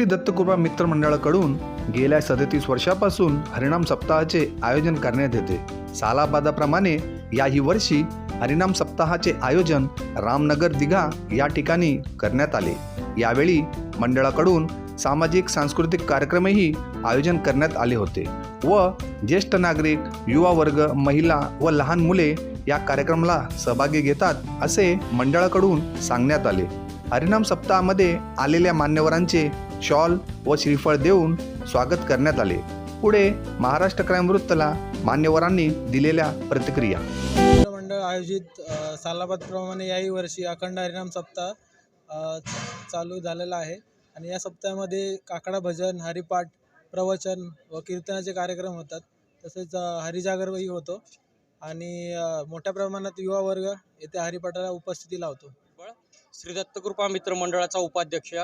श्री दत्तकृपा मित्र मंडळाकडून गेल्या सदतीस वर्षापासून हरिनाम सप्ताहाचे आयोजन करण्यात येते. सालाबादाप्रमाणे याही वर्षी हरिनाम सप्ताहाचे आयोजन रामनगर दिघा या ठिकाणी करण्यात आले. यावेळी मंडळाकडून सामाजिक सांस्कृतिक कार्यक्रमही आयोजन करण्यात आले होते व ज्येष्ठ नागरिक युवा वर्ग महिला व लहान मुले या कार्यक्रमाला सहभागी घेतात असे मंडळाकडून सांगण्यात आले. हरिनाम सप्ताहामध्ये आलेल्या मान्यवरांचे शॉल व श्रीफळ देऊन स्वागत करण्यात आले. पुढे महाराष्ट्र क्राईम वृत्तला मान्यवरांनी दिलेल्या प्रतिक्रिया. मंडळ आयोजित सालाबादप्रमाणे याही वर्षी अखंड हरिनाम सप्ताह चालू झालेला आहे. आणि या सप्ताहामध्ये काकडा भजन हरिपाठ प्रवचन व कीर्तनाचे कार्यक्रम होतात. तसेच हरिजागरही होतो. आणि मोठ्या प्रमाणात युवा वर्ग येथे हरिपाठाला उपस्थिती लावतो. श्री दत्तकृपा मित्र मंडळाचा उपाध्यक्ष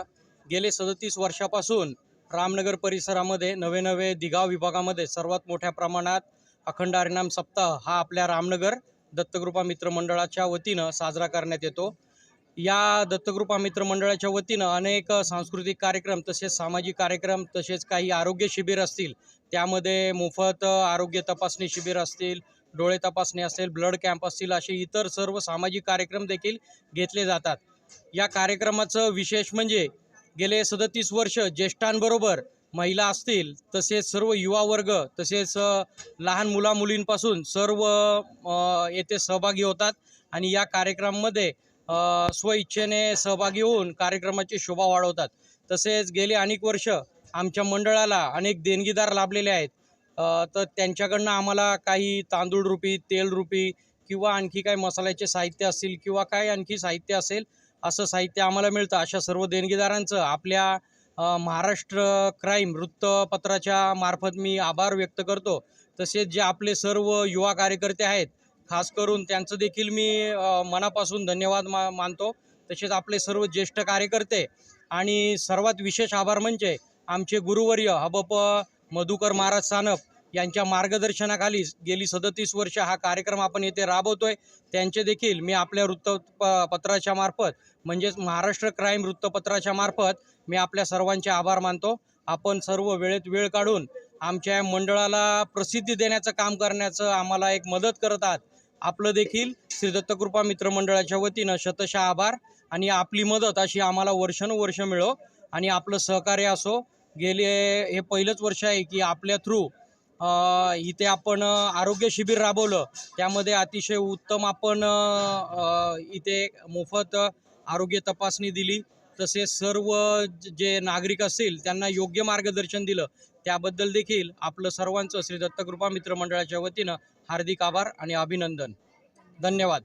गेले सदतीस वर्षापासून रामनगर परिसरामध्ये नवे नवे दिगाव विभागामध्ये सर्वात मोठ्या प्रमाणात अखंड हरिनाम सप्ताह हा आपल्या रामनगर दत्तकृपा मित्रमंडळाच्या वतीनं साजरा करण्यात येतो. या दत्तकृपा मित्रमंडळाच्या वतीनं अनेक सांस्कृतिक कार्यक्रम तसेच सामाजिक कार्यक्रम तसेच काही आरोग्य शिबिर असतील त्यामध्ये मोफत आरोग्य तपासणी शिबिर असतील डोळे तपासणी असेल ब्लड कॅम्प असतील असे इतर सर्व सामाजिक कार्यक्रम देखील घेतले जातात. या कार्यक्रमाचं विशेष म्हणजे गेले सदतीस वर्ष ज्येष्ठांबरोबर महिला असतील तसेच सर्व युवा वर्ग तसेच लहान मुला मुलींपासून सर्व येथे सहभागी होतात आणि या कार्यक्रमामध्ये स्वइच्छेने सहभागी होऊन कार्यक्रमाची शोभा वाढवतात. तसेच गेले अनेक वर्ष आमच्या मंडळाला अनेक देणगीदार लाभलेले आहेत. तर त्यांच्याकडनं आम्हाला काही तांदूळ रुपी तेल रुपी किंवा आणखी काही मसाल्याचे साहित्य असतील किंवा काही आणखी साहित्य असेल असं साहित्य आम्हाला मिळतं. अशा सर्व देणगीदारांचं आपल्या महाराष्ट्र क्राईम वृत्तपत्राच्या मार्फत मी आभार व्यक्त करतो. तसेच जे आपले सर्व युवा कार्यकर्ते आहेत खास करून त्यांचं देखील मी मनापासून धन्यवाद मा मानतो. तसेच आपले सर्व ज्येष्ठ कार्यकर्ते आणि सर्वात विशेष आभार म्हणजे आमचे गुरुवर्य हबप मधुकर महाराज सानप यांच्या मार्गदर्शनाखाली गेली सदतीस वर्ष हा कार्यक्रम आपण येथे राबवतोय. त्यांचे देखील मी आपल्या वृत्त पत्राच्या मार्फत म्हणजेच महाराष्ट्र क्राईम वृत्तपत्राच्या मार्फत मी आपल्या सर्वांचे आभार मानतो. आपण सर्व वेळेत वेळ काढून आमच्या मंडळाला प्रसिद्धी देण्याचं काम करण्याचं आम्हाला एक मदत करत आहात. आपलं देखील श्री दत्तकृपा मित्र मंडळाच्या वतीनं शतशः आभार आणि आपली मदत अशी आम्हाला वर्षानुवर्ष मिळो आणि आपलं सहकार्य असो. गेले हे पहिलंच वर्ष आहे की आपल्या थ्रू इथे आपण आरोग्य शिबिर राबवलं. त्यामध्ये अतिशय उत्तम आपण इथे मोफत आरोग्य तपासणी दिली. तसेच सर्व जे नागरिक असतील त्यांना योग्य मार्गदर्शन दिलं. त्याबद्दल देखील आपलं सर्वांचं श्री दत्तकृपा मित्र मंडळाच्या वतीनं हार्दिक आभार आणि अभिनंदन. धन्यवाद.